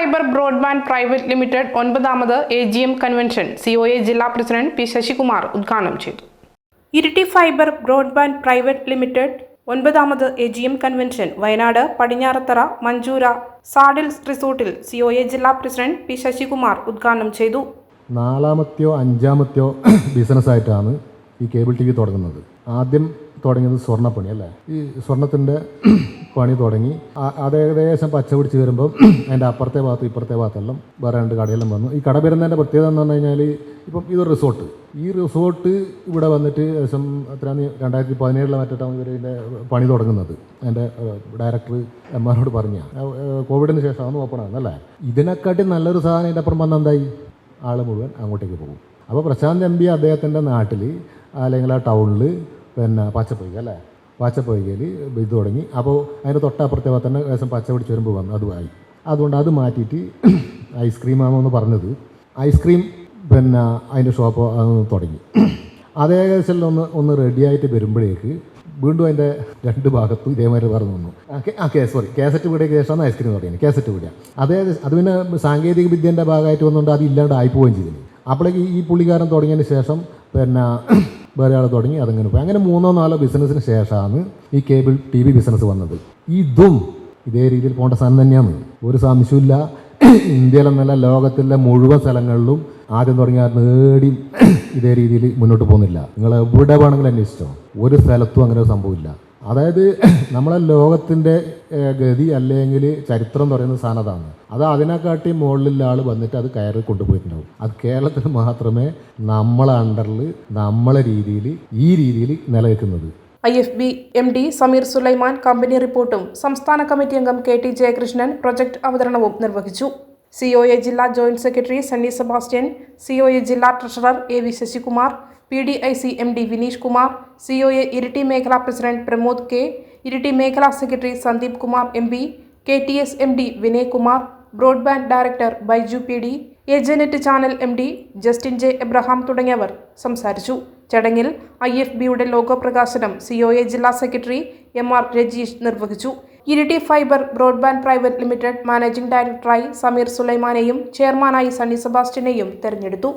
Fibre broadband private limited ഒൻപതാമത് A G M convention C O A ജില്ലാ president P Sasikumar ഉദ്ഘാടനം ചെയ്തു. Iritty fibre broadband private limited ഒൻപതാമത് A G M convention Wayanad Padinjarathara Manjoora saddles റിസോർട്ടിൽ C O A ജില്ലാ president P Sasikumar ഉദ്ഘാടനം ചെയ്തു. നാലാമത്തെയോ അഞ്ചാമത്തെയോ ബിസിനസ്സായിട്ടാണ് ഈ cable T V തുടങ്ങുന്നത്. ആദ്യം തുടങ്ങിയത് സ്വർണപ്പണി അല്ലേ? ഈ സ്വർണത്തിന്റെ പണി തുടങ്ങി. അത് ഏകദേശം പച്ച പിടിച്ച് വരുമ്പോൾ അതിന്റെ അപ്പുറത്തെ ഭാഗത്തും ഇപ്പുറത്തെ ഭാഗത്തെല്ലാം വേറെ രണ്ട് കടയെല്ലാം വന്നു. ഈ കട വരുന്നതിന്റെ പ്രത്യേകത എന്ന് പറഞ്ഞു കഴിഞ്ഞാൽ ഇപ്പം ഇതൊരു റിസോർട്ട്. ഈ റിസോർട്ട് ഇവിടെ വന്നിട്ട് ഏകദേശം എത്ര രണ്ടായിരത്തി പതിനേഴിലെ മറ്റിട്ടാണ് ഇവർ ഇതിന്റെ പണി തുടങ്ങുന്നത്. എന്റെ ഡയറക്ടർ എം ആറിനോട് പറഞ്ഞ കോവിഡിന് ശേഷമാണ് ഓപ്പൺ ആകുന്നത് അല്ലേ? ഇതിനെക്കാട്ടി നല്ലൊരു സാധനം ഇതിന്റെ അപ്പുറം വന്ന എന്തായി? ആൾ മുഴുവൻ അങ്ങോട്ടേക്ക് പോകും. അപ്പോൾ പ്രശാന്ത് എം പി അദ്ദേഹത്തിന്റെ നാട്ടിൽ അല്ലെങ്കിൽ ആ ടൗണിൽ പിന്നെ പച്ചപ്പൊയ്ക്ക് അല്ലേ? പച്ചപ്പൊയ്കയിൽ ഇത് തുടങ്ങി. അപ്പോൾ അതിന്റെ തൊട്ടപ്പുറത്തെ തന്നെ വേഷം പച്ച പിടിച്ച് വരുമ്പോൾ വന്നു അതുമായി അതുകൊണ്ട് അത് മാറ്റിയിട്ട് ഐസ്ക്രീമാണെന്ന് പറഞ്ഞത്. ഐസ്ക്രീം പിന്നെ അതിന്റെ ഷോപ്പ് അതൊന്ന് തുടങ്ങി. അതേ ഏകദേശം ഒന്ന് ഒന്ന് റെഡിയായിട്ട് വരുമ്പോഴേക്ക് വീണ്ടും അതിന്റെ രണ്ട് ഭാഗത്തും ഇതേമാതിരി പറഞ്ഞു വന്നു. ആ, കേ- സോറി കേസറ്റ് വീടേക്ക് ശേഷമാണ് ഐസ്ക്രീം പറയുന്നത് കേസറ്റ് വീടുക അതേ അത് പിന്നെ സാങ്കേതിക വിദ്യന്റെ ഭാഗമായിട്ട് വന്നുകൊണ്ട് അത് ഇല്ലാണ്ട് ആയിപ്പോവുകയും ചെയ്തില്ല. അപ്പോഴേക്ക് ഈ പുള്ളിക്കാരൻ തുടങ്ങിയതിന് ശേഷം പിന്നെ വേറെ ആൾ തുടങ്ങി അതങ്ങനെ പോയി. അങ്ങനെ മൂന്നോ നാലോ ബിസിനസ്സിന് ശേഷമാണ് ഈ കേബിൾ ടി വി ബിസിനസ് വന്നത്. ഇതും ഇതേ രീതിയിൽ പോകേണ്ട സാധനം തന്നെയാണ്. ഒരു സംശയമില്ല ഇന്ത്യയിലെന്നല്ല ലോകത്തിലെ മുഴുവൻ സ്ഥലങ്ങളിലും ആദ്യം തുടങ്ങിയ നേടി ഇതേ രീതിയിൽ മുന്നോട്ട് പോകുന്നില്ല. നിങ്ങൾ എവിടെ വേണമെങ്കിലും അന്വേഷിച്ചോ. ഒരു സ്ഥലത്തും അങ്ങനെ ഒരു സംഭവമില്ല. അതായത് നമ്മളെ ലോകത്തിന്റെ ഗതി അല്ലെങ്കിൽ ചരിത്രം എന്ന് പറയുന്ന സാധനം അതാണ്. അത് അതിനെക്കാട്ടി മുകളിലുള്ള ആൾ വന്നിട്ട് അത് കയറി കൊണ്ടുപോയിട്ടുണ്ടാവും. അത് കേരളത്തിൽ മാത്രമേ നമ്മളെ അണ്ടറിൽ നമ്മളെ രീതിയിൽ ഈ രീതിയിൽ നിലനിൽക്കുന്നത്. I F B M D Sameer Sulaiman company റിപ്പോർട്ടും സംസ്ഥാന കമ്മിറ്റി അംഗം കെ ടി ജയകൃഷ്ണൻ പ്രൊജക്ട് അവതരണവും നിർവഹിച്ചു. സി ഒ എ ജില്ലാ joint secretary Sunny Sebastian C O A ജില്ലാ treasurer A V Sasikumar P D I C M D Vineesh Kumar C O A Iritty മേഖലാ president Pramod K Iritty മേഖലാ secretary Sandeep Kumar M P K T S M D Vinay Kumar broadband director Baiju P D Ajanet channel M D Justin J Abraham തുടങ്ങിയവർ സംസാരിച്ചു. ചടങ്ങിൽ I F ബിയുടെ logo പ്രകാശനം C O A ജില്ലാ secretary M R Rajeesh നിർവഹിച്ചു. Iritty fibre broadband private limited managing ഡയറക്ടറായി സമീർ സുലൈമാനെയും ചെയർമാനായി സണ്ണി സെബാസ്റ്റിനെയും തെരഞ്ഞെടുത്തു.